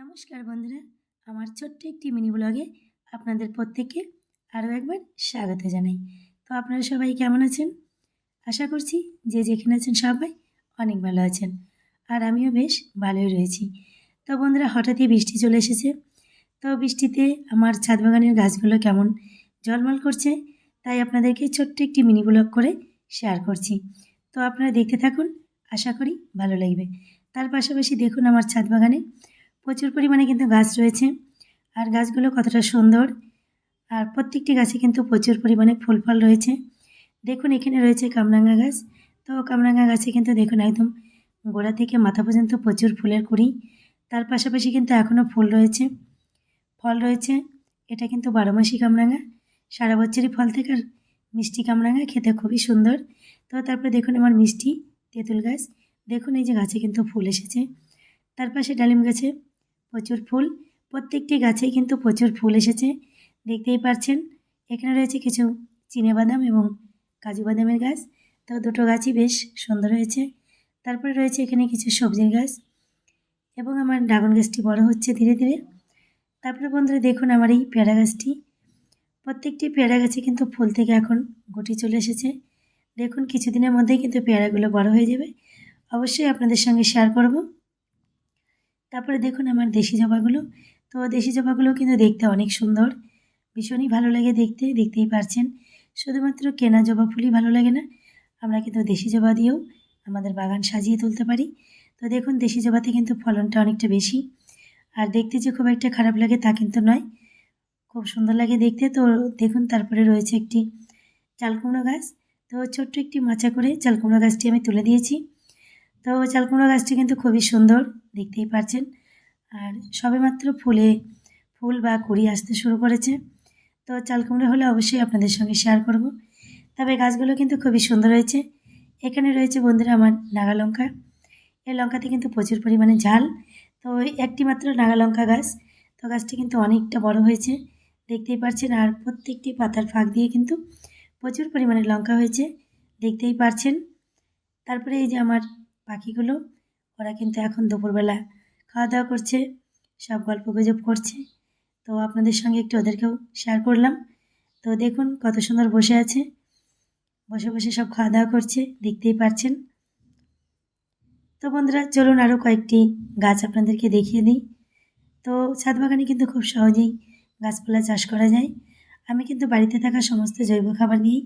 নমস্কার বন্ধুরা, আমার ছোট্ট একটি মিনি ব্লগে আপনাদের প্রত্যেককে আরও একবার স্বাগত জানাই। তো আপনারা সবাই কেমন আছেন? আশা করছি যে যেখানে আছেন সবাই অনেক ভালো আছেন, আর আমিও বেশ ভালোই রয়েছি। তো বন্ধুরা, হঠাৎই বৃষ্টি চলে এসেছে। তো বৃষ্টিতে আমার ছাদ বাগানের গাছগুলো কেমন জলমল করছে, তাই আপনাদেরকে ছোট্ট একটি মিনি ব্লগ করে শেয়ার করছি। তো আপনারা দেখতে থাকুন, আশা করি ভালো লাগবে। তার পাশাপাশি দেখুন আমার ছাদ বাগানে প্রচুর পরিমাণে কিন্তু গাছ রয়েছে। আর গাছগুলো কতটা সুন্দর। আর প্রত্যেকটি গাছে কিন্তু প্রচুর পরিমাণে ফুল ফল রয়েছে। দেখুন, এখানে রয়েছে কামরাঙ্গা গাছ। তো কামরাঙ্গা গাছে কিন্তু দেখুন, একদম গোড়া থেকে মাথা পর্যন্ত প্রচুর ফুলের কুড়ি। তার পাশাপাশি কিন্তু এখনও ফুল রয়েছে। ফল রয়েছে। এটা কিন্তু বারো মাসি কামরাঙ্গা সারা বছরই ফল থেকে। আর মিষ্টি কামরাঙ্গা খেতে খুবই সুন্দর। তো তারপরে দেখুন, আমার মিষ্টি তেঁতুল গাছ। দেখুন, এই যে গাছে কিন্তু ফুল এসেছে। তার পাশে ডালিম গাছে প্রচুর ফুল। প্রত্যেকটি গাছেই কিন্তু প্রচুর ফুল এসেছে। দেখতেই পারছেন, এখানে রয়েছে কিছু বাদাম এবং কাজু বাদামের গাছ। তো দুটো গাছই বেশ সুন্দর হয়েছে। তারপরে রয়েছে এখানে কিছু সবজির গাছ এবং আমার ড্রাগন গাছটি বড় হচ্ছে ধীরে ধীরে। তারপরে বন্ধুরা দেখুন আমার এই পেয়ারা গাছটি। প্রত্যেকটি পেয়ারা গাছে কিন্তু ফুল থেকে এখন গুটি চলে এসেছে। দেখুন, কিছুদিনের মধ্যেই কিন্তু পেয়ারাগুলো বড় হয়ে যাবে। অবশ্যই আপনাদের সঙ্গে শেয়ার করব। তারপরে দেখুন আমার দেশি জবাগুলো। তো দেশি জবাগুলো কিন্তু দেখতে অনেক সুন্দর। ভীষণই ভালো লাগে দেখতে, দেখতেই পারছেন। শুধুমাত্র কেনা জবা ফুলই ভালো লাগে না, আমরা কিন্তু দেশি জবা দিয়েও আমাদের বাগান সাজিয়ে তুলতে পারি। তো দেখুন, দেশি জবাতে কিন্তু ফলনটা অনেকটা বেশি। আর দেখতে যে খুব একটা খারাপ লাগে তা কিন্তু নয়। খুব সুন্দর লাগে দেখতে। তো দেখুন, তারপরে রয়েছে একটি চালকুমড়ো গাছ। তো ছোট্ট একটি মাচা করে চালকুমড়ো গাছটি আমি তুলে দিয়েছি। তো চালকুমড়ো গাছটি কিন্তু খুবই সুন্দর, দেখতেই পাচ্ছেন আর সবেমাত্র ফুলে, ফুল বা কুড়ি আসতে শুরু করেছে। তো চাল কুমড়ো হলে অবশ্যই আপনাদের সঙ্গে শেয়ার করব। তবে গাছগুলো কিন্তু খুবই সুন্দর হয়েছে। এখানে রয়েছে বন্ধুরা আমার নাগা লঙ্কা। এই লঙ্কাতে কিন্তু প্রচুর পরিমাণে ঝাল। তো একটি মাত্র নাগা লঙ্কা গাছ। তো গাছটি কিন্তু অনেকটা বড় হয়েছে, দেখতেই পাচ্ছেন আর প্রত্যেকটি পাতার ফাঁক দিয়ে কিন্তু প্রচুর পরিমাণে লঙ্কা হয়েছে, দেখতেই পারছেন। তারপরে এই যে আমার পাখিগুলো, ওরা কিন্তু এখন দুপুরবেলা খাওয়া দাওয়া করছে, সব গল্প গুজব করছে। তো আপনাদের সঙ্গে একটু ওদেরকেও শেয়ার করলাম। তো দেখুন কত সুন্দর বসে আছে। বসে বসে সব খাওয়া দাওয়া করছে, দেখতেই পারছেন তো বন্ধুরা, চলুন আরও কয়েকটি গাছ আপনাদেরকে দেখিয়ে দিই। তো ছাদ বাগানে কিন্তু খুব সহজেই গাছপালা চাষ করা যায়। আমি কিন্তু বাড়িতে থাকা সমস্ত জৈব খাবার নিয়েই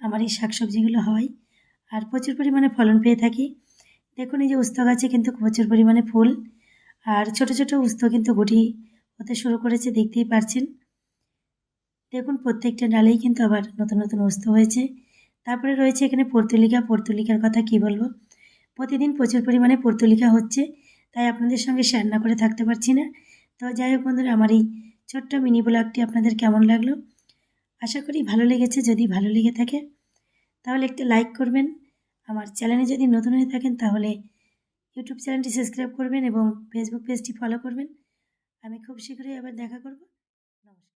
আমার এই শাকসবজিগুলো হয়। আর প্রচুর পরিমাণে ফলন পেয়ে থাকি। দেখুন, এই যে উস্ত গাছে কিন্তু প্রচুর পরিমাণে ফুল। আর ছোট ছোট উস্ত কিন্তু গুটি হতে শুরু করেছে, দেখতেই পারছেন। দেখুন, প্রত্যেকটা ডালেই কিন্তু আবার নতুন নতুন উস্ত হয়েছে। তারপরে রয়েছে এখানে পর্তুলিকা। পর্তুলিকার কথা কি বলব? প্রতিদিন প্রচুর পরিমাণে পর্তুলিকা হচ্ছে, তাই আপনাদের সঙ্গে শেয়ার না করে থাকতে পারছি না। তো যাই হোক বন্ধুরা, আমার এই ছোট্ট মিনি ব্লগটি আপনাদের কেমন লাগল? আশা করি ভালো লেগেছে। যদি ভালো লেগে থাকে, তাহলে একটা লাইক করবেন। আমার চ্যানেলে যদি নতুন হয়ে থাকেন তাহলে ইউটিউব চ্যানেলটি সাবস্ক্রাইব করবেন এবং ফেসবুক পেজটি ফলো করবেন। আমি খুব শীঘ্রই আবার দেখা করব।